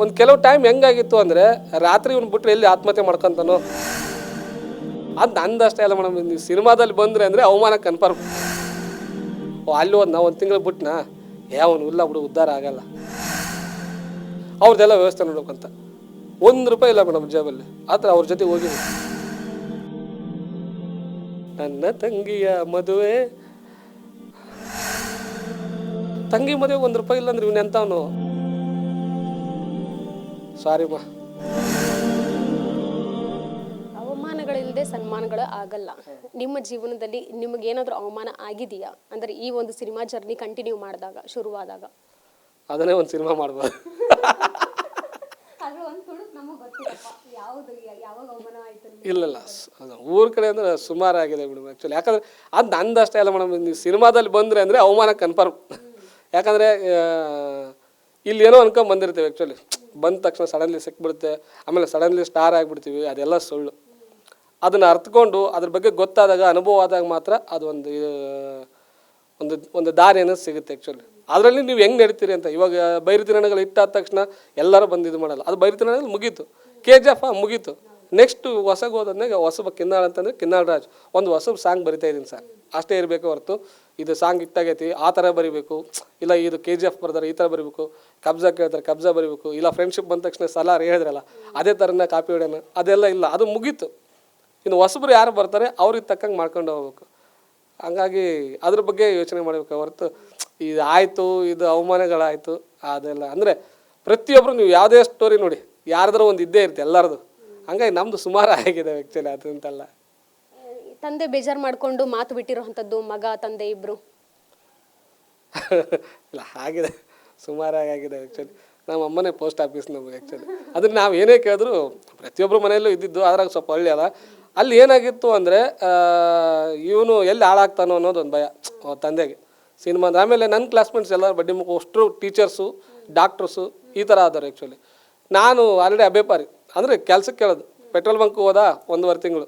ಒಂದು ಕೆಲವು ಟೈಮ್ ಹೆಂಗಾಗಿತ್ತು ಅಂದರೆ ರಾತ್ರಿ ಇವ್ನು ಬಿಟ್ಟರೆ ಎಲ್ಲಿ ಆತ್ಮಹತ್ಯೆ ಮಾಡ್ಕೊಂತಾನೋ? ಅದು ನಂದಷ್ಟೇ ಅಲ್ಲ ಮೇಡಮ್ ನೀವು ಸಿನಿಮಾದಲ್ಲಿ ಬಂದರೆ ಅಂದರೆ ಅವಮಾನ ಕನ್ಫರ್ಮ್ ಓ, ಅಲ್ಲಿ ಒಂದು ನಾವು ಒಂದು ತಿಂಗಳು ಬಿಟ್ನಾ? ಯಾವನು ಇಲ್ಲ ಬಿಡು, ಉದ್ಧಾರ ಆಗಲ್ಲ. ಅವ್ರದ್ದೆಲ್ಲ ವ್ಯವಸ್ಥೆ ನೋಡ್ಬೇಕಂತ. ಒಂದು ರೂಪಾಯಿ ಇಲ್ಲ ಮೇಡಮ್ ಜಾಬಲ್ಲಿ. ಆ ಥರ ಅವ್ರ ಜೊತೆ ಹೋಗಿ ನನ್ನ ತಂಗಿಯ ಮದುವೆ. ತಂಗಿ ಮದುವೆ ಒಂದು ರೂಪಾಯಿ ಇಲ್ಲ ಅಂದ್ರೆ ಇವನು ಎಂತವನು ಸಾರಿ ಬಾ. ಅವಮಾನಗಳಿಲ್ಲದೆ ಸನ್ಮಾನಗಳು ಆಗಲ್ಲ. ನಿಮ್ಮ ಜೀವನದಲ್ಲಿ ನಿಮಗೇನಾದ್ರೂ ಅವಮಾನ ಆಗಿದೆಯಾ? ಅಂದ್ರೆ ಈ ಒಂದು ಸಿನಿಮಾ ಜರ್ನಿ ಕಂಟಿನ್ಯೂ ಮಾಡಿದಾಗ ಶುರುವಾದಾಗ? ಅದನ್ನೇ ಒಂದು ಸಿನಿಮಾ ಮಾಡ್ಬೋದು. ನಮಗೆ ಇಲ್ಲ ಇಲ್ಲ ಅದು ಊರ ಕಡೆ ಅಂದ್ರೆ ಸುಮಾರು ಆಗಿದೆ ಮೇಡಮ್ ಆ್ಯಕ್ಚುಲಿ ಯಾಕಂದ್ರೆ ಅದು ನಂದಷ್ಟೇ ಅಲ್ಲ ಮೇಡಮ್ ನೀವು ಸಿನಿಮಾದಲ್ಲಿ ಬಂದರೆ ಅಂದರೆ ಅವಮಾನ ಕನ್ಫರ್ಮ್ ಯಾಕಂದರೆ ಇಲ್ಲಿ ಏನೋ ಅನ್ಕೊಂಡ್ ಬಂದಿರ್ತೀವಿ ಆ್ಯಕ್ಚುಲಿ ಬಂದ ತಕ್ಷಣ ಸಡನ್ಲಿ ಸಿಕ್ಬಿಡುತ್ತೆ. ಆಮೇಲೆ ಸಡನ್ಲಿ ಸ್ಟಾರ್ ಆಗಿಬಿಡ್ತೀವಿ, ಅದೆಲ್ಲ ಸುಳ್ಳು. ಅದನ್ನು ಅರ್ಥಕೊಂಡು ಅದ್ರ ಬಗ್ಗೆ ಗೊತ್ತಾದಾಗ, ಅನುಭವ ಆದಾಗ ಮಾತ್ರ ಅದು ಒಂದು ಒಂದು ಒಂದು ದಾರಿ ಅನ್ನೋದು ಸಿಗುತ್ತೆ ಆ್ಯಕ್ಚುಲಿ ಅದರಲ್ಲಿ ನೀವು ಹೆಂಗೆ ನಡೀತೀರಿ ಅಂತ, ಇವಾಗ ಬೈರಿತಿರಣಗಳು ಇಟ್ಟಾದ ತಕ್ಷಣ ಎಲ್ಲರೂ ಬಂದು ಇದು ಮಾಡಲ್ಲ. ಅದು ಬೈರಿತಿರಣಗಳು ಮುಗೀತು. ಕೆ ಜಿ ಎಫ್ ಮುಗೀತು. ನೆಕ್ಸ್ಟ್ ಹೊಸಗೆ ಹೋದಂದಾಗ ಹೊಸಬ ಕಿನ್ನಾಳ ಅಂತಂದರೆ ಕಿನ್ನಾಳ ರಾಜ್. ಒಂದು ಹೊಸಬ ಸಾಂಗ್ ಬರಿತಾ ಇದ್ದೀನಿ ಸರ್. ಅಷ್ಟೇ ಇರಬೇಕು ಹೊರತು. ಇದು ಸಾಂಗ್ ಇತ್ತಾಗೈತಿ ಆ ಥರ ಬರಿಬೇಕು. ಇಲ್ಲ ಇದು ಕೆ ಜಿ ಎಫ್ ಬರ್ತಾರೆ ಈ ಥರ ಬರಿಬೇಕು. ಕಬ್ಜಾ ಕೇಳ್ತಾರೆ, ಕಬ್ಜಾ ಬರಿಬೇಕು. ಇಲ್ಲ ಫ್ರೆಂಡ್ಶಿಪ್ ಬಂದ ತಕ್ಷಣ ಸಲಾರ್ ಹೇಳಿದ್ರಲ್ಲ, ಅದೇ ಥರನ ಕಾಪಿ ಹೊಡೆಯೋಣ ಅದೆಲ್ಲ ಇಲ್ಲ, ಅದು ಮುಗೀತು. ಇನ್ನು ಹೊಸಬ್ರು ಯಾರು ಬರ್ತಾರೆ, ಅವ್ರಿಗೆ ತಕ್ಕಂಗೆ ಮಾಡ್ಕೊಂಡು ಹೋಗ್ಬೇಕು. ಹಂಗಾಗಿ ಅದ್ರ ಬಗ್ಗೆ ಯೋಚನೆ ಮಾಡಬೇಕು ಹೊರತು, ಇದು ಆಯಿತು, ಇದು ಅವಮಾನಗಳಾಯಿತು, ಅದೆಲ್ಲ. ಅಂದರೆ ಪ್ರತಿಯೊಬ್ಬರು ನೀವು ಯಾವುದೇ ಸ್ಟೋರಿ ನೋಡಿ, ಯಾರಾದರೂ ಒಂದು ಇದ್ದೇ ಇರುತ್ತೆ ಎಲ್ಲರದು. ಹಂಗಾಗಿ ನಮ್ಮದು ಸುಮಾರು ಆಗಿದೆ ಆ್ಯಕ್ಚುಲಿ ಅದಂತಲ್ಲ. ತಂದೆ ಬೇಜಾರು ಮಾಡ್ಕೊಂಡು ಮಾತು ಬಿಟ್ಟಿರೋಂಥದ್ದು ಮಗ, ತಂದೆ ಇಬ್ರು? ಇಲ್ಲ, ಆಗಿದೆ. ಸುಮಾರಾಗಿ ಆಗಿದೆ ಆ್ಯಕ್ಚುಲಿ ನಮ್ಮ ಅಮ್ಮನೇ ಪೋಸ್ಟ್ ಆಫೀಸ್ ನಮಗೆ ಆ್ಯಕ್ಚುಲಿ ಅದನ್ನ ನಾವು ಏನೇ ಕೇಳಿದ್ರು ಪ್ರತಿಯೊಬ್ಬರು ಮನೆಯಲ್ಲೂ ಇದ್ದಿದ್ದು ಅದ್ರಾಗ ಸ್ವಲ್ಪ ಹಳ್ಳಿ ಅದ. ಅಲ್ಲಿ ಏನಾಗಿತ್ತು ಅಂದರೆ ಇವನು ಎಲ್ಲಿ ಹಾಳಾಗ್ತಾನೋ ಅನ್ನೋದು ಒಂದು ಭಯ ತಂದೆಗೆ. ಸಿನಿಮಾದ ಆಮೇಲೆ ನನ್ನ ಕ್ಲಾಸ್ಮೇಟ್ಸ್ ಎಲ್ಲ ಬಡ್ಡಿ ಮುಖ ಅಷ್ಟು ಟೀಚರ್ಸು ಡಾಕ್ಟರ್ಸು ಈ ಥರ ಆದರು ಆ್ಯಕ್ಚುಲಿ ನಾನು ಆಲ್ರೆಡಿ ಅಬೇಪಾರಿ ಅಂದರೆ ಕೆಲಸಕ್ಕೆ ಕೇಳೋದು. ಪೆಟ್ರೋಲ್ ಬಂಕ್ ಹೋದ ಒಂದುವರೆ ತಿಂಗಳು.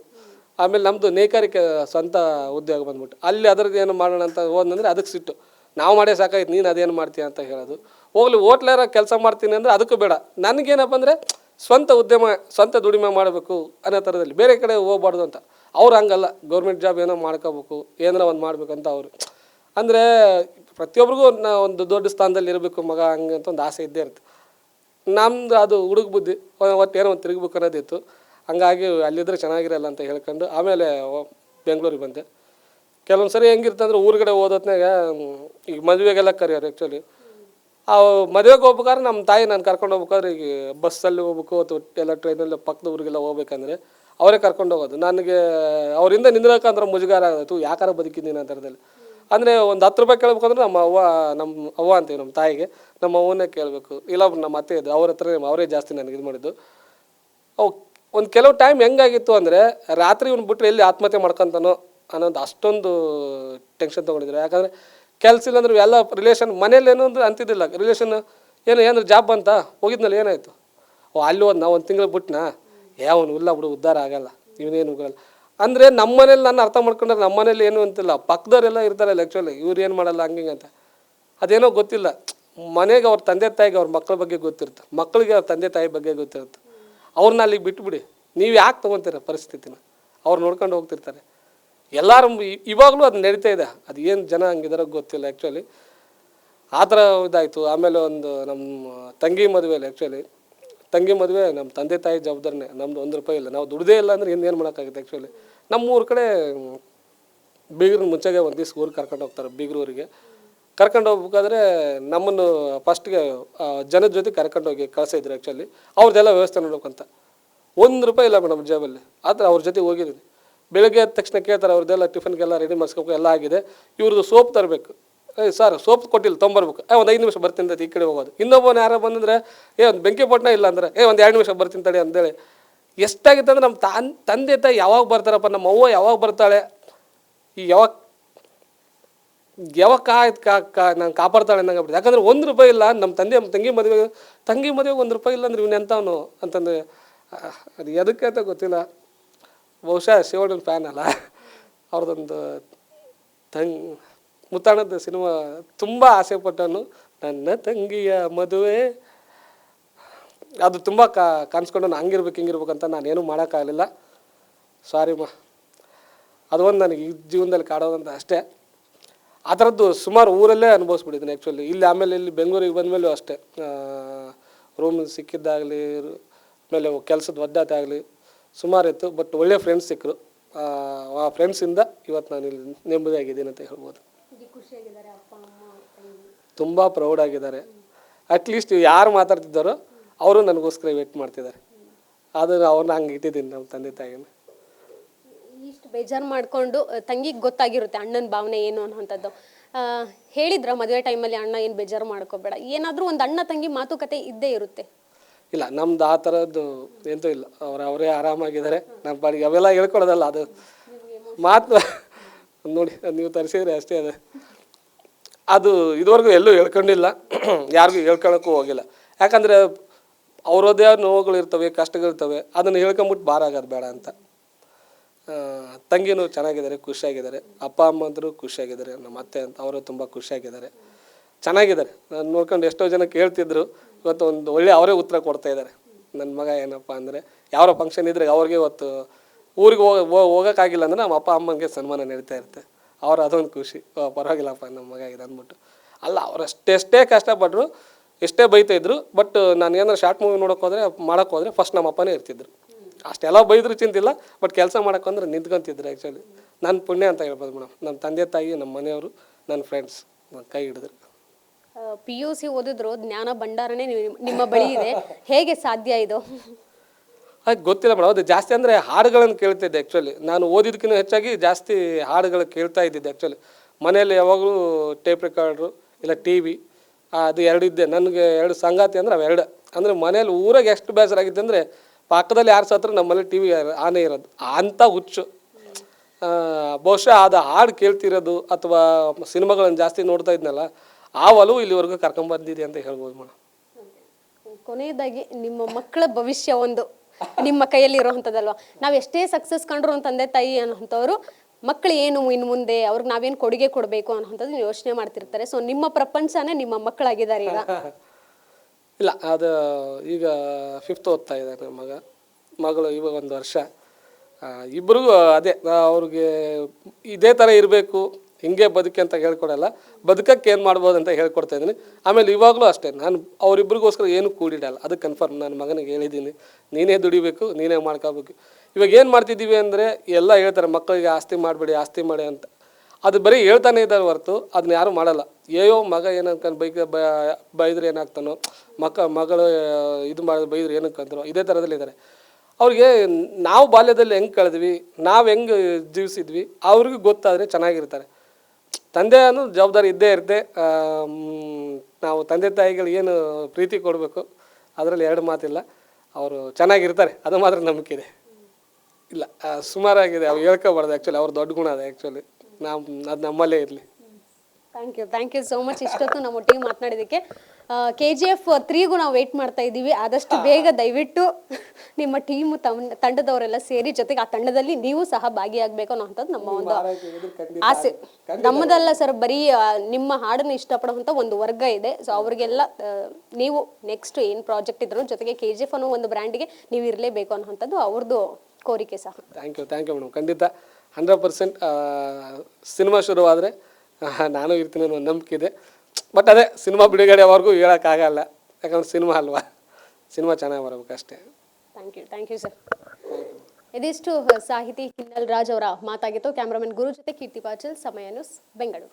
ಆಮೇಲೆ ನಮ್ಮದು ನೇಕಾರಿಕೆ ಸ್ವಂತ ಉದ್ಯೋಗ ಬಂದ್ಬಿಟ್ಟು. ಅಲ್ಲಿ ಅದರದ್ದು ಏನು ಮಾಡೋಣ ಅಂತ ಹೋದಂದ್ರೆ ಅದಕ್ಕೆ ಸಿಟ್ಟು. ನಾವು ಮಾಡೇ ಸಾಕಾಯ್ತು, ನೀನು ಅದೇನು ಮಾಡ್ತೀಯ ಅಂತ ಹೇಳೋದು. ಹೋಗ್ಲಿ ಹೋಟ್ಲಾರ ಕೆಲಸ ಮಾಡ್ತೀನಿ ಅಂದರೆ ಅದಕ್ಕೂ ಬೇಡ. ನನಗೇನಪ್ಪ ಅಂದರೆ ಸ್ವಂತ ಉದ್ಯಮ, ಸ್ವಂತ ದುಡಿಮೆ ಮಾಡಬೇಕು ಅನ್ನೋ ಥರದಲ್ಲಿ. ಬೇರೆ ಕಡೆ ಹೋಗ್ಬಾರ್ದು ಅಂತ. ಅವ್ರು ಹಂಗಲ್ಲ. ಗೌರ್ಮೆಂಟ್ ಜಾಬ್ ಏನೋ ಮಾಡ್ಕೋಬೇಕು, ಏನಾರ ಒಂದು ಅಂತ ಅವರು. ಅಂದರೆ ಪ್ರತಿಯೊಬ್ಬರಿಗೂ ಒಂದು ದೊಡ್ಡ ಸ್ಥಾನದಲ್ಲಿ ಇರಬೇಕು ಮಗ, ಹಂಗೆ ಒಂದು ಆಸೆ ಇದ್ದೇ ಇರುತ್ತೆ. ನಮ್ದು ಅದು ಹುಡುಗ ಬುದ್ಧಿ ಒಟ್ಟು ಏನೋ ಒಂದು ತಿರುಗಬೇಕು ಅನ್ನೋದಿತ್ತು. ಹಂಗಾಗಿ ಅಲ್ಲಿದ್ದರೆ ಚೆನ್ನಾಗಿರಲ್ಲ ಅಂತ ಹೇಳ್ಕೊಂಡು ಆಮೇಲೆ ಬೆಂಗಳೂರಿಗೆ ಬಂದೆ. ಕೆಲವೊಂದು ಸರಿ ಹೆಂಗಿರುತ್ತೆ ಅಂದ್ರೆ ಊರ್ಗಡೆ ಓದೋತ್ನಾಗ ಈಗ ಮದುವೆಗೆಲ್ಲ ಕರೆಯೋರು ಆ್ಯಕ್ಚುಲಿ ಆ ಮದುವೆಗೆ ಹೋಗ್ಬೇಕಾದ್ರೆ ನಮ್ಮ ತಾಯಿ ನಾನು ಕರ್ಕೊಂಡು ಹೋಗ್ಬೇಕಾದ್ರೆ ಈಗ ಬಸ್ಸಲ್ಲಿ ಹೋಗ್ಬೇಕು ಅಥವಾ ಎಲ್ಲ ಟ್ರೈನಲ್ಲಿ ಪಕ್ಕದ ಊರಿಗೆಲ್ಲ ಹೋಗ್ಬೇಕಂದ್ರೆ ಅವರೇ ಕರ್ಕೊಂಡು ಹೋಗೋದು. ನನಗೆ ಅವರಿಂದ ನಿಂದ್ರಕಂದ್ರೆ ಮುಜುಗಾರ ಆಗೋದು. ಯಾಕಾರ ಬದುಕಿದ್ದೀನಿ ಆ ಥರದಲ್ಲಿ ಅಂದರೆ ಒಂದು ಹತ್ತು ರೂಪಾಯಿ ಕೇಳ್ಬೇಕಂದ್ರೆ ನಮ್ಮ ಅವ್ವ ನಮ್ಮ ಅವ್ವ ಅಂತೀವಿ ನಮ್ಮ ತಾಯಿಗೆ, ನಮ್ಮ ಅವ್ವನೇ ಕೇಳಬೇಕು. ಇಲ್ಲ, ನಮ್ಮ ಅತ್ತೆ ಇದ್ದು ಅವ್ರ ಹತ್ರ ಅವರೇ ಜಾಸ್ತಿ ನನಗೆ ಇದು ಮಾಡಿದ್ದು. ಅವು ಒಂದು ಕೆಲವು ಟೈಮ್ ಹೆಂಗಾಗಿತ್ತು ಅಂದರೆ ರಾತ್ರಿ ಇವ್ನು ಬಿಟ್ಟರೆ ಎಲ್ಲಿ ಆತ್ಮಹತ್ಯೆ ಮಾಡ್ಕೊಂತಾನೋ ಅನ್ನೋದು ಅಷ್ಟೊಂದು ಟೆನ್ಷನ್ ತೊಗೊಂಡಿದ್ರು. ಯಾಕಂದರೆ ಕೆಲಸ ಇಲ್ಲ ಅಂದ್ರೆ ಎಲ್ಲ ರಿಲೇಷನ್ ಮನೇಲಿ ಏನು ಅಂದ್ರೆ ಅಂತಿದ್ದಿಲ್ಲ. ರಿಲೇಷನ್ ಏನು, ಏನಾದ್ರು ಜಾಬ್ ಅಂತ ಹೋಗಿದ್ನಲ್ಲ, ಏನಾಯಿತು? ಓ, ಅಲ್ಲಿ ಹೋದ್ ಒಂದು ತಿಂಗಳು ಬಿಟ್ನಾ? ಯಾವನು ಇಲ್ಲ ಬಿಡು, ಉದ್ಧಾರ ಆಗಲ್ಲ. ಇವನೇನು ಹೋಗಲ್ಲ ಅಂದರೆ ನಮ್ಮ ಮನೇಲಿ ನಾನು ಅರ್ಥ ಮಾಡ್ಕೊಂಡ್ರೆ ನಮ್ಮ ಮನೇಲಿ ಏನು ಅಂತಿಲ್ಲ. ಪಕ್ಕದವರೆಲ್ಲ ಇರ್ತಾರಲ್ಲ ಆ್ಯಕ್ಚುಲಿ ಇವ್ರು ಏನು ಮಾಡಲ್ಲ, ಹಂಗೆ ಅಂತ. ಅದೇನೋ ಗೊತ್ತಿಲ್ಲ. ಮನೆಗೆ ಅವ್ರ ತಂದೆ ತಾಯಿಗೆ ಅವ್ರ ಮಕ್ಕಳ ಬಗ್ಗೆ ಗೊತ್ತಿರುತ್ತೆ. ಮಕ್ಕಳಿಗೆ ಅವ್ರ ತಂದೆ ತಾಯಿ ಬಗ್ಗೆ ಗೊತ್ತಿರುತ್ತೆ. ಅವ್ರನ್ನ ಅಲ್ಲಿಗೆ ಬಿಟ್ಬಿಡಿ. ನೀವು ಯಾಕೆ ತೊಗೊತೀರ ಪರಿಸ್ಥಿತಿನ? ಅವ್ರು ನೋಡ್ಕೊಂಡು ಹೋಗ್ತಿರ್ತಾರೆ. ಎಲ್ಲರೂ ಇವಾಗಲೂ ಅದು ನಡೀತಾ ಇದೆ. ಅದು ಏನು ಜನ ಹಂಗಿದಾರೋ ಗೊತ್ತಿಲ್ಲ ಆ್ಯಕ್ಚುಲಿ ಆ ಥರ ಇದಾಯಿತು. ಆಮೇಲೆ ಒಂದು ನಮ್ಮ ತಂಗಿ ಮದುವೆಯಲ್ಲಿ ಆ್ಯಕ್ಚುಲಿ ತಂಗಿ ಮದುವೆ ನಮ್ಮ ತಂದೆ ತಾಯಿ ಜವಾಬ್ದಾರಿನೇ. ನಮ್ದು ಒಂದು ರೂಪಾಯಿ ಇಲ್ಲ. ನಾವು ದುಡ್ದೇ ಇಲ್ಲ ಅಂದ್ರೆ ಇನ್ನೇನು ಮಾಡೋಕ್ಕಾಗುತ್ತೆ ಆ್ಯಕ್ಚುಲಿ ನಮ್ಮ ಊರ ಕಡೆ ಬೀಗ್ರನ್ನ ಮುಂಚೆಗೆ ಒಂದು ದಿವ್ಸ ಊರಿಗೆ ಕರ್ಕೊಂಡು ಹೋಗ್ತಾರೆ ಬೀಗ್ರೂರಿಗೆ. ಕರ್ಕೊಂಡು ಹೋಗ್ಬೇಕಾದ್ರೆ ನಮ್ಮನ್ನು ಫಸ್ಟ್ಗೆ ಜನದ ಜೊತೆ ಕರ್ಕೊಂಡೋಗಿ ಕಳಿಸಿದ್ರು ಆ್ಯಕ್ಚುಲಿ ಅವ್ರದ್ದೆಲ್ಲ ವ್ಯವಸ್ಥೆ ನೋಡ್ಬೇಕಂತ. ಒಂದು ರೂಪಾಯಿ ಇಲ್ಲ ಮೇಡಮ್ ಜೇಬಲ್ಲಿ. ಆ ಥರ ಅವ್ರ ಜೊತೆ ಹೋಗಿದ್ದೀನಿ. ಬೆಳಗ್ಗೆ ಎದ್ದ ತಕ್ಷಣ ಕೇಳ್ತಾರೆ ಅವ್ರದ್ದೆಲ್ಲ ಟಿಫನ್ಗೆಲ್ಲ ರೆಡಿ ಮಾಡಿಸ್ಬೇಕು ಎಲ್ಲ ಆಗಿದೆ. ಇವ್ರದ್ದು ಸೋಪ್ ತರಬೇಕು. ಏ ಸರ್ ಸೋಪ್ ಕೊಟ್ಟಿಲ್ಲ, ತೊಂಬರ್ಬೇಕು. ಏ, ಒಂದು ಐದು ನಿಮಿಷ ಬರ್ತೀನಿ ಅಂತ, ಈ ಕಡೆ ಹೋಗೋದು. ಇನ್ನೊಬ್ಬನ ಯಾರೋ ಬಂದಂದ್ರೆ, ಏ, ಒಂದು ಬೆಂಕಿ ಪೊಟ್ಟನ ಇಲ್ಲ ಅಂದ್ರೆ, ಏ, ಒಂದು ಎರಡು ನಿಮಿಷ ಬರ್ತೀನಿ ತಡಿ ಅಂತೇಳಿ ಎಷ್ಟಾಗಿತ್ತು ಅಂದ್ರೆ ನಮ್ಮ ತಾನ್, ತಂದೆ ತಾಯಿ ಯಾವಾಗ ಬರ್ತಾರಪ್ಪ ನಮ್ಮ ಅವ್ವ ಯಾವಾಗ ಬರ್ತಾಳೆ, ಈ ಯಾವಾಗ ಯಾವಾಗ ಕಾ ಕಾ ನಾನು ಕಾಪಾಡ್ತಾಳೆ ಅನ್ನಂಗೆ ಯಾಕಂದ್ರೆ ಒಂದು ರೂಪಾಯಿ ಇಲ್ಲ ನಮ್ಮ ತಂದೆ, ತಂಗಿ ಮದುವೆ, ತಂಗಿ ಮದುವೆಗೆ ಒಂದು ರೂಪಾಯಿ ಇಲ್ಲ ಅಂದ್ರೆ ಇವನು ಎಂಥವನು ಅಂತಂದು ಅದು ಎದಕ್ಕೆ ಅಂತ ಗೊತ್ತಿಲ್ಲ. ಬಹುಶಃ ಶಿವಣ್ಣನ ಫ್ಯಾನ್ ಅಲ್ಲ. ಅವ್ರದ್ದೊಂದು ತಂಗ್, ಮುತ್ತಾಣದ ಸಿನಿಮಾ ತುಂಬ ಆಸೆ ಪಟ್ಟನು ನನ್ನ ತಂಗಿಯ ಮದುವೆ. ಅದು ತುಂಬ ಕಾ ಕಾಣಿಸ್ಕೊಂಡು ನಾನು ಹಂಗಿರ್ಬೇಕು, ಹಿಂಗಿರ್ಬೇಕು ಅಂತ ನಾನೇನು ಮಾಡೋಕ್ಕಾಗಲಿಲ್ಲ. ಸಾರಿ ಮಾ. ಅದು ಒಂದು ನನಗೆ ಈ ಜೀವನದಲ್ಲಿ ಕಾಡೋದಂತ ಅಷ್ಟೇ. ಆ ಥರದ್ದು ಸುಮಾರು ಊರಲ್ಲೇ ಅನುಭವಿಸ್ಬಿಟ್ಟಿದ್ದೀನಿ ಆ್ಯಕ್ಚುಲಿ ಇಲ್ಲಿ ಆಮೇಲೆ ಇಲ್ಲಿ ಬೆಂಗಳೂರಿಗೆ ಬಂದಮೇಲೂ ಅಷ್ಟೇ. ರೂಮ್ ಸಿಕ್ಕಿದ್ದಾಗಲಿ ಆಮೇಲೆ ಕೆಲಸದ ಒದ್ದಾಟ ಆಗಲಿ ಸುಮಾರು ಇತ್ತು ಬಟ್ ಒಳ್ಳೆ ಫ್ರೆಂಡ್ಸ್ ಸಿಕ್ಕರು ಆ ಫ್ರೆಂಡ್ಸಿಂದ ಇವತ್ತು ನಾನು ಇಲ್ಲಿ ನೆಮ್ಮದಿಯಾಗಿದ್ದೀನಿ ಅಂತ ಹೇಳ್ಬೋದು. ತುಂಬ ಪ್ರೌಡ್ ಆಗಿದ್ದಾರೆ. ಅಟ್ಲೀಸ್ಟ್ ಯಾರು ಮಾತಾಡ್ತಿದ್ದಾರೋ ಅವರು ನನಗೋಸ್ಕರ ವೇಟ್ ಮಾಡ್ತಿದ್ದಾರೆ. ಅದನ್ನು ಅವ್ರನ್ನ ಹಂಗೆ ಇಟ್ಟಿದ್ದೀನಿ ನಮ್ಮ ತಂದೆ ತಾಯಿನ. ಬೇಜಾರು ಮಾಡಿಕೊಂಡು ತಂಗಿಗೆ ಗೊತ್ತಾಗಿರುತ್ತೆ ಅಣ್ಣನ ಭಾವನೆ ಏನು ಅನ್ನೋಂಥದ್ದು ಹೇಳಿದ್ರ ಮದುವೆ ಟೈಮಲ್ಲಿ ಅಣ್ಣ ಏನು ಬೇಜಾರು ಮಾಡ್ಕೋಬೇಡ. ಏನಾದರೂ ಒಂದು ಅಣ್ಣ ತಂಗಿ ಮಾತುಕತೆ ಇದ್ದೇ ಇರುತ್ತೆ. ಇಲ್ಲ, ನಮ್ದು ಆ ಥರದ್ದು ಎಂತೂ ಇಲ್ಲ. ಅವ್ರು, ಅವರೇ ಆರಾಮಾಗಿದ್ದಾರೆ. ನಮ್ಮ ಬಾಡಿಗೆ ಅವೆಲ್ಲ ಹೇಳ್ಕೊಡೋದಲ್ಲ, ಅದು ಮಾತು ನೋಡಿ ನೀವು ತರಿಸಿದ್ರೆ ಅಷ್ಟೇ ಅದು. ಅದು ಇದುವರೆಗೂ ಎಲ್ಲೂ ಹೇಳ್ಕೊಂಡಿಲ್ಲ. ಯಾರಿಗೂ ಹೇಳ್ಕೊಳಕ್ಕೂ ಹೋಗಿಲ್ಲ. ಯಾಕಂದರೆ ಅವ್ರದ್ದೇ ನೋವುಗಳು ಇರ್ತವೆ ಕಷ್ಟಗಳಿರ್ತವೆ ಅದನ್ನು ಹೇಳ್ಕೊಂಬಿಟ್ಟು ಭಾರ ಆಗೋದು ಬೇಡ ಅಂತ. ತಂಗಿನೂ ಚೆನ್ನಾಗಿದ್ದಾರೆ, ಖುಷಿಯಾಗಿದ್ದಾರೆ. ಅಪ್ಪ ಅಮ್ಮ ಅಂದರು ಖುಷಿಯಾಗಿದ್ದಾರೆ. ನಮ್ಮ ಅತ್ತೆ ಅಂತ ಅವರು ತುಂಬ ಖುಷಿಯಾಗಿದ್ದಾರೆ. ಚೆನ್ನಾಗಿದ್ದಾರೆ. ನಾನು ನೋಡ್ಕೊಂಡು ಎಷ್ಟೋ ಜನ ಕೇಳ್ತಿದ್ರು, ಇವತ್ತು ಒಂದು ಒಳ್ಳೆ ಅವರೇ ಉತ್ತರ ಕೊಡ್ತಾ ಇದ್ದಾರೆ. ನನ್ನ ಮಗ ಏನಪ್ಪ ಅಂದರೆ ಯಾವ ಫಂಕ್ಷನ್ ಇದ್ರೆ ಅವ್ರಿಗೆ ಇವತ್ತು ಊರಿಗೆ ಹೋಗ ಹೋಗೋಕ್ಕಾಗಿಲ್ಲ ಅಂದ್ರೆ ನಮ್ಮ ಅಪ್ಪ ಅಮ್ಮನಿಗೆ ಸನ್ಮಾನ ನಡೀತಾ ಇರುತ್ತೆ. ಅವ್ರು ಅದೊಂದು ಖುಷಿ. ಪರವಾಗಿಲ್ಲಪ್ಪ, ನಮ್ಮ ಮಗ ಇದೆ ಅಂದ್ಬಿಟ್ಟು. ಅಲ್ಲ ಅವ್ರು ಅಷ್ಟೆಷ್ಟೇ ಕಷ್ಟಪಟ್ಟರು ಎಷ್ಟೇ ಬೈತಾ ಬಟ್ ನಾನು ಏನಾದ್ರು ಶಾರ್ಟ್ ಮೂವಿ ನೋಡೋಕ್ಕೋದ್ರೆ ಮಾಡೋಕ್ಕೋದ್ರೆ ಫಸ್ಟ್ ನಮ್ಮ ಅಪ್ಪನೇ ಇರ್ತಿದ್ರು. ಅಷ್ಟೆಲ್ಲ ಬೈದ್ರು ಚಿಂತಿಲ್ಲ ಬಟ್ ಕೆಲಸ ಮಾಡೋಕ್ಕಂದ್ರೆ ನಿಂತ್ಕೊಂತಿದ್ರು ಆ್ಯಕ್ಚುಲಿ ನನ್ನ ಪುಣ್ಯ ಅಂತ ಹೇಳ್ಬೋದು ಮೇಡಮ್. ನಮ್ಮ ತಂದೆ ತಾಯಿ ನಮ್ಮ ಮನೆಯವರು ನನ್ನ ಫ್ರೆಂಡ್ಸ್ ಕೈ ಹಿಡಿದ್ರು. ಪಿ ಯು ಸಿ ಓದಿದ್ರು ಜ್ಞಾನ ಭಂಡಾರನೇ ನಿಮ್- ನಿಮ್ಮ ಬಳಿ ಇದೆ. ಹೇಗೆ ಸಾಧ್ಯ ಇದು? ಅದು ಗೊತ್ತಿಲ್ಲ ಮೇಡಮ್. ಅದು ಜಾಸ್ತಿ ಅಂದರೆ ಹಾಡುಗಳನ್ನು ಕೇಳ್ತಿದ್ದೆ ಆ್ಯಕ್ಚುಲಿ ನಾನು ಓದಿದ್ದಕ್ಕಿಂತ ಹೆಚ್ಚಾಗಿ ಜಾಸ್ತಿ ಹಾಡುಗಳು ಕೇಳ್ತಾ ಇದ್ದಿದ್ದೆ ಆ್ಯಕ್ಚುಲಿ ಮನೆಯಲ್ಲಿ ಯಾವಾಗಲೂ ಟೇಪ್ ರೆಕಾರ್ಡ್ರು ಇಲ್ಲ ಟಿ ವಿ ಅದು ಎರಡು ಇದ್ದೆ. ನನಗೆ ಎರಡು ಸಂಗಾತಿ ಅಂದ್ರೆ ಅವೆರಡು. ಅಂದರೆ ಮನೇಲಿ ಊರಾಗೆ ಎಷ್ಟು ಆಗಿತ್ತು ಅಂದರೆ ಪಕ್ಕದಲ್ಲಿ ಯಾರು ಸತ್ರ ನಮ್ಮಲ್ಲಿ ಟಿ ವಿ ಆನೆ ಇರೋದು. ಅಂಥ ಹುಚ್ಚು. ಬಹುಶಃ ಅದು ಹಾಡು ಕೇಳ್ತಿರೋದು ಅಥವಾ ಸಿನಿಮಾಗಳನ್ನು ಜಾಸ್ತಿ ನೋಡ್ತಾ ಇದ್ನಲ್ಲ ಆ ಒಲವು ಇಲ್ಲಿವರೆಗೂ ಕರ್ಕೊಂಡ್ಬಂದಿದೆ ಅಂತ ಹೇಳ್ಬೋದು ಮೇಡಮ್ ಕೊನೆಯದಾಗಿ ನಿಮ್ಮ ಮಕ್ಕಳ ಭವಿಷ್ಯ ಒಂದು. ನಿಮ್ಮ ಕೈಯಲ್ಲಿ ಇರುವಂಥದ್ದಲ್ವಾ ನಾವು ಎಷ್ಟೇ ಸಕ್ಸಸ್ ಕಂಡ್ರು ತಂದೆ ತಾಯಿ ಅನ್ನೋಂಥವ್ರು ಮಕ್ಕಳು ಏನು ಇನ್ನು ಮುಂದೆ ಅವ್ರಿಗೆ ನಾವೇನು ಕೊಡುಗೆ ಕೊಡಬೇಕು ಅನ್ನೋಂಥದ್ದು ಯೋಚನೆ ಮಾಡ್ತಿರ್ತಾರೆ. ಸೊ ನಿಮ್ಮ ಪ್ರಪಂಚನೇ ನಿಮ್ಮ ಮಕ್ಕಳಾಗಿದ್ದಾರೆ ಈಗ. ಇಲ್ಲ, ಅದು ಈಗ ಫಿಫ್ತ್ ಓದ್ತಾ ಇದ್ದಾರೆ ಮಗ. ಮಗಳು ಇವಾಗ ಒಂದು ವರ್ಷ. ಇಬ್ಬರಿಗೂ ಅದೇ ಅವ್ರಿಗೆ ಇದೇ ಥರ ಇರಬೇಕು, ಹಿಂಗೆ ಬದುಕಿ ಅಂತ ಹೇಳ್ಕೊಡಲ್ಲ. ಬದುಕಕ್ಕೆ ಏನು ಮಾಡ್ಬೋದು ಅಂತ ಹೇಳ್ಕೊಡ್ತಾ ಇದ್ದೀನಿ. ಆಮೇಲೆ ಇವಾಗಲೂ ಅಷ್ಟೇ, ನಾನು ಅವರಿಬ್ರಿಗೋಸ್ಕರ ಏನು ಕೂಡಿಡಲ್ಲ. ಅದು ಕನ್ಫರ್ಮ್ ನನ್ನ ಮಗನಿಗೆ ಹೇಳಿದ್ದೀನಿ. ನೀನೇ ದುಡಿಬೇಕು, ನೀನೇ ಮಾಡ್ಕೋಬೇಕು ಇವಾಗ ಏನು ಮಾಡ್ತಿದ್ದೀವಿ ಅಂದರೆ, ಎಲ್ಲ ಹೇಳ್ತಾರೆ, ಮಕ್ಕಳಿಗೆ ಆಸ್ತಿ ಮಾಡಬೇಡಿ, ಆಸ್ತಿ ಮಾಡಿ ಅಂತ. ಅದು ಬರೀ ಹೇಳ್ತಾನೆ ಇದ್ದಾರೆ ಹೊರತು, ಅದನ್ನ ಯಾರು ಮಾಡಲ್ಲ. ಏಯೋ ಮಗ ಏನಂತ ಬೈಕ್ ಬೈದ್ರೆ ಏನಾಗ್ತಾನೋ ಮಕ್ಕ ಮಗಳು ಇದು ಮಾಡಿದ್ರೆ ಬೈದ್ರೆ ಏನಕ್ಕಂತಾನೋ, ಇದೇ ಥರದಲ್ಲಿ ಇದ್ದಾರೆ. ಅವ್ರಿಗೆ ನಾವು ಬಾಲ್ಯದಲ್ಲಿ ಹೆಂಗೆ ಕಳೆದ್ವಿ, ನಾವು ಹೆಂಗೆ ಜೀವಿಸಿದ್ವಿ, ಅವ್ರಿಗೂ ಗೊತ್ತಾದರೆ ಚೆನ್ನಾಗಿರ್ತಾರೆ. ತಂದೆ ಅನ್ನೋ ಜವಾಬ್ದಾರಿ ಇದ್ದೇ ಇರುತ್ತೆ. ನಾವು ತಂದೆ ತಾಯಿಗಳಿಗೆ ಏನು ಪ್ರೀತಿ ಕೊಡಬೇಕು, ಅದರಲ್ಲಿ ಎರಡು ಮಾತಿಲ್ಲ. ಅವರು ಚೆನ್ನಾಗಿರ್ತಾರೆ, ಅದು ಮಾತ್ರ ನಂಬಿಕೆ ಇದೆ. ಇಲ್ಲ ಸುಮಾರಾಗಿದೆ, ಅವ್ರು ಹೇಳ್ಕೋಬಾರ್ದು ಆ್ಯಕ್ಚುಲಿ ಅವ್ರ ದೊಡ್ಡ ಗುಣ ಅದೇ ಆ್ಯಕ್ಚುಲಿ ನಾವು ಅದು ನಮ್ಮಲ್ಲೇ ಇರಲಿ. Thank you thank you so much ಇಷ್ಟೊತ್ತು ನಮ್ಮ ಒಟ್ಟಿಗೆ ಮಾತನಾಡಿದ್ದಕ್ಕೆ. ಕೆ ಜಿ ಎಫ್ ತ್ರೀಗೂ ನಾವು ವೆಯ್ಟ್ ಮಾಡ್ತಾ ಇದ್ದೀವಿ. ಆದಷ್ಟು ಬೇಗ ದಯವಿಟ್ಟು ನಿಮ್ಮ ಟೀಮು ತಂಡದವರೆಲ್ಲ ಸೇರಿ ಜೊತೆಗೆ ಆ ತಂಡದಲ್ಲಿ ನೀವು ಸಹ ಭಾಗಿಯಾಗಬೇಕು ಅನ್ನೋಂಥದ್ದು ನಮ್ಮ ಒಂದು ಆಸೆ. ನಮ್ಮದಲ್ಲ ಸರ್ ಬರೀ ನಿಮ್ಮ ಹಾಡನ್ನು ಇಷ್ಟಪಡುವಂಥ ಒಂದು ವರ್ಗ ಇದೆ. ಸೊ ಅವ್ರಿಗೆಲ್ಲ ನೀವು ನೆಕ್ಸ್ಟ್ ಏನು ಪ್ರಾಜೆಕ್ಟ್ ಇದ್ರು ಜೊತೆಗೆ ಕೆ ಜಿ ಎಫ್ ಅನ್ನೋ ಒಂದು ಬ್ರ್ಯಾಂಡ್ಗೆ ನೀವು ಇರಲೇಬೇಕು ಅನ್ನೋಂಥದ್ದು ಅವ್ರದ್ದು ಕೋರಿಕೆ ಸಹ. Thank you thank you madam ಖಂಡಿತ. ಹಂಡ್ರೆಡ್ ಪರ್ಸೆಂಟ್ ಸಿನಿಮಾ ಶುರುವಾದರೆ ನಾನು ಇರ್ತೀನಿ ಅನ್ನೋ ನಂಬಿಕೆ ಇದೆ. ಬಟ್ ಅದೇ, ಸಿನಿಮಾ ಬಿಡುಗಡೆವರೆಗೂ ಹೇಳೋಕ್ಕಾಗಲ್ಲ. ಯಾಕಂದ್ರೆ ಸಿನಿಮಾ ಅಲ್ವಾ? ಸಿನಿಮಾ ಚೆನ್ನಾಗಿ ಬರಬೇಕು ಅಷ್ಟೇ. Thank you thank you sir ಇದಿಷ್ಟು, ಸಾಹಿತಿ ಹಿನ್ನಲ್ ರಾಜ್ ಅವರ ಮಾತಾಗಿತ್ತು. ಕ್ಯಾಮ್ರಾಮನ್ ಗುರು ಜೊತೆ ಕೀರ್ತಿ ಪಾಚಲ್ ಸಮಯ ನ್ಯೂಸ್ ಬೆಂಗಳೂರು.